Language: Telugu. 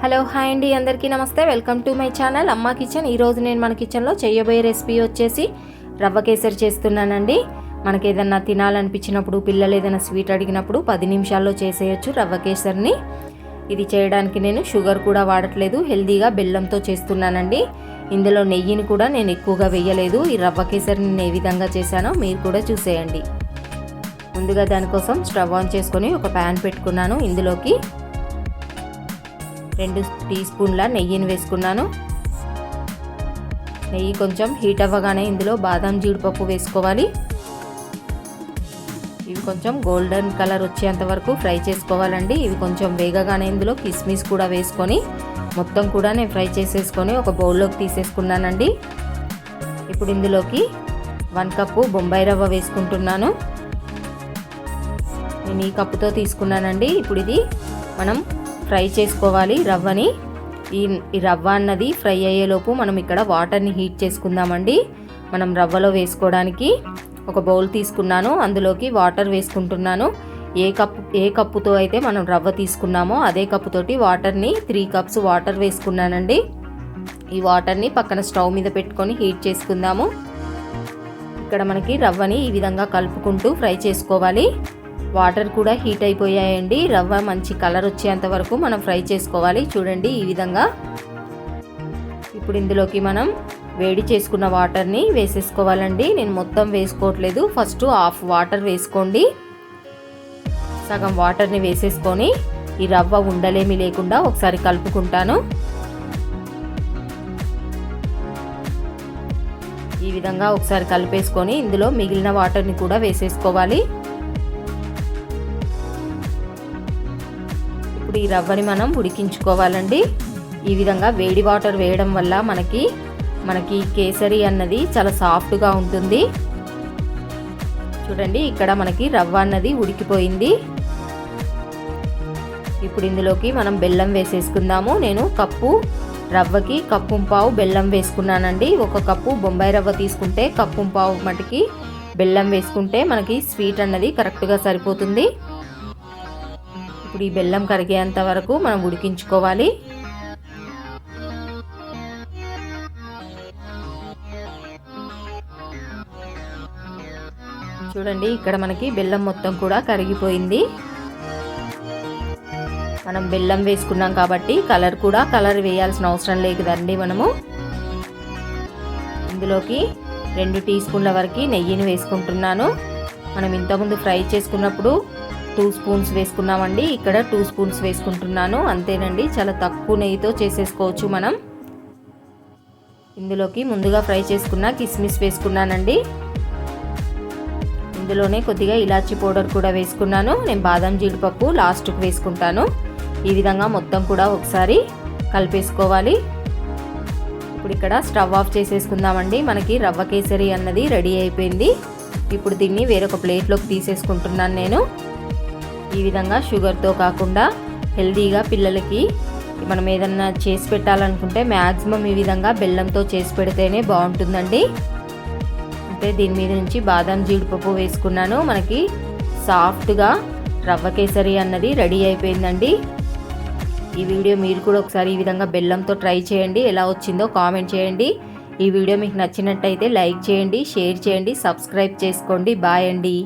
హలో హాయ్ అండి. అందరికీ నమస్తే. Welcome to my channel Amma kitchen. ఈరోజు నేను మన కిచెన్లో చేయబోయే రెసిపీ వచ్చేసి రవ్వ కేసరి చేస్తున్నానండి. మనకి ఏదన్నా తినాలనిపించినప్పుడు పిల్లలు ఏదైనా స్వీట్ అడిగినప్పుడు పది నిమిషాల్లో చేసేయచ్చు రవ్వ కేసరిని. ఇది చేయడానికి నేను షుగర్ కూడా వాడట్లేదు. హెల్దీగా బెల్లంతో చేస్తున్నానండి. ఇందులో నెయ్యిని కూడా నేను ఎక్కువగా వేయలేదు. ఈ రవ్వ కేసరిని నేను ఏ విధంగా చేశానో మీరు కూడా చూసేయండి. ముందుగా దానికోసం స్టవ్ ఆన్ చేసుకొని ఒక ప్యాన్ పెట్టుకున్నాను. ఇందులోకి రెండు టీ స్పూన్ల నెయ్యిని వేసుకున్నాను. నెయ్యి కొంచెం హీట్ అవ్వగానే ఇందులో బాదం జీడిపప్పు వేసుకోవాలి. ఇవి కొంచెం గోల్డెన్ కలర్ వచ్చేంత వరకు ఫ్రై చేసుకోవాలండి. ఇవి కొంచెం వేగగానే ఇందులో కిస్మిస్ కూడా వేసుకొని మొత్తం కూడా నేను ఫ్రై చేసేసుకొని ఒక బౌల్లోకి తీసేసుకున్నానండి. ఇప్పుడు ఇందులోకి వన్ కప్పు బొంబాయి రవ్వ వేసుకుంటున్నాను. నేను ఈ కప్పుతో తీసుకున్నానండి. ఇప్పుడు ఇది మనం ఫ్రై చేసుకోవాలి రవ్వని. ఈ రవ్వ అన్నది ఫ్రై అయ్యేలోపు మనం ఇక్కడ వాటర్ని హీట్ చేసుకుందామండి. మనం రవ్వలో వేసుకోవడానికి ఒక బౌల్ తీసుకున్నాను. అందులోకి వాటర్ వేసుకుంటున్నాను. ఏ కప్పు ఏ కప్పుతో అయితే మనం రవ్వ తీసుకున్నామో అదే కప్పుతోటి వాటర్ని త్రీ కప్స్ వాటర్ వేసుకున్నానండి. ఈ వాటర్ని పక్కన స్టవ్ మీద పెట్టుకొని హీట్ చేసుకుందాము. ఇక్కడ మనకి రవ్వని ఈ విధంగా కలుపుకుంటూ ఫ్రై చేసుకోవాలి. వాటర్ కూడా హీట్ అయిపోయాయండి. రవ్వ మంచి కలర్ వచ్చేంత వరకు మనం ఫ్రై చేసుకోవాలి. చూడండి ఈ విధంగా. ఇప్పుడు ఇందులోకి మనం వేడి చేసుకున్న వాటర్ని వేసేసుకోవాలండి. నేను మొత్తం వేసుకోవట్లేదు. ఫస్ట్ హాఫ్ వాటర్ వేసుకోండి. సగం వాటర్ని వేసేసుకొని ఈ రవ్వ ఉండలేమి లేకుండా ఒకసారి కలుపుకుంటాను. ఈ విధంగా ఒకసారి కలిపేసుకొని ఇందులో మిగిలిన వాటర్ని కూడా వేసేసుకోవాలి. ఇప్పుడు ఈ రవ్వని మనం ఉడికించుకోవాలండి. ఈ విధంగా వేడి వాటర్ వేయడం వల్ల మనకి మనకి కేసరి అన్నది చాలా సాఫ్ట్గా ఉంటుంది. చూడండి ఇక్కడ మనకి రవ్వ అన్నది ఉడికిపోయింది. ఇప్పుడు ఇందులోకి మనం బెల్లం వేసేసుకుందాము. నేను కప్పు రవ్వకి కప్పుంపావు బెల్లం వేసుకున్నానండి. ఒక కప్పు బొంబాయి రవ్వ తీసుకుంటే కప్పుంపావు మటుకి బెల్లం వేసుకుంటే మనకి స్వీట్ అన్నది కరెక్ట్గా సరిపోతుంది. ఇప్పుడు ఈ బెల్లం కరిగేంత వరకు మనం ఉడికించుకోవాలి. చూడండి ఇక్కడ మనకి బెల్లం మొత్తం కూడా కరిగిపోయింది. మనం బెల్లం వేసుకున్నాం కాబట్టి కలర్ కూడా కలర్ వేయాల్సిన అవసరం లేదు కదండి మనము. ఇందులోకి రెండు టీ స్పూన్ల వరకు నెయ్యిని వేసుకుంటున్నాను. మనం ఇంతకుముందు ఫ్రై చేసుకున్నప్పుడు టూ స్పూన్స్ వేసుకున్నామండి. ఇక్కడ టూ స్పూన్స్ వేసుకుంటున్నాను. అంతేనండి చాలా తక్కువ నెయ్యితో చేసేసుకోవచ్చు మనం. ఇందులోకి ముందుగా ఫ్రై చేసుకున్న కిస్మిస్ వేసుకున్నానండి. ఇందులోనే కొద్దిగా ఇలాచి పౌడర్ కూడా వేసుకున్నాను. నేను బాదం జీడిపప్పు లాస్ట్కి వేసుకుంటాను. ఈ విధంగా మొత్తం కూడా ఒకసారి కలిపేసుకోవాలి. ఇప్పుడు ఇక్కడ స్టవ్ ఆఫ్ చేసేసుకుందామండి. మనకి రవ్వ కేసరి అన్నది రెడీ అయిపోయింది. ఇప్పుడు దీన్ని వేరొక ప్లేట్లోకి తీసేసుకుంటున్నాను నేను. ఈ విధంగా షుగర్తో కాకుండా హెల్దీగా పిల్లలకి మనం ఏదన్నా చేసి పెట్టాలనుకుంటే మ్యాక్సిమం ఈ విధంగా బెల్లంతో చేసి పెడితేనే బాగుంటుందండి. అంటే దీని మీద నుంచి బాదం జీడిపప్పు వేసుకున్నాను. మనకి సాఫ్ట్గా రవ్వ కేసరి అన్నది రెడీ అయిపోయిందండి. ఈ వీడియో మీరు కూడా ఒకసారి ఈ విధంగా బెల్లంతో ట్రై చేయండి. ఎలా వచ్చిందో కామెంట్ చేయండి. ఈ వీడియో మీకు నచ్చినట్టయితే లైక్ చేయండి షేర్ చేయండి సబ్స్క్రైబ్ చేసుకోండి. బాయ్ అండి.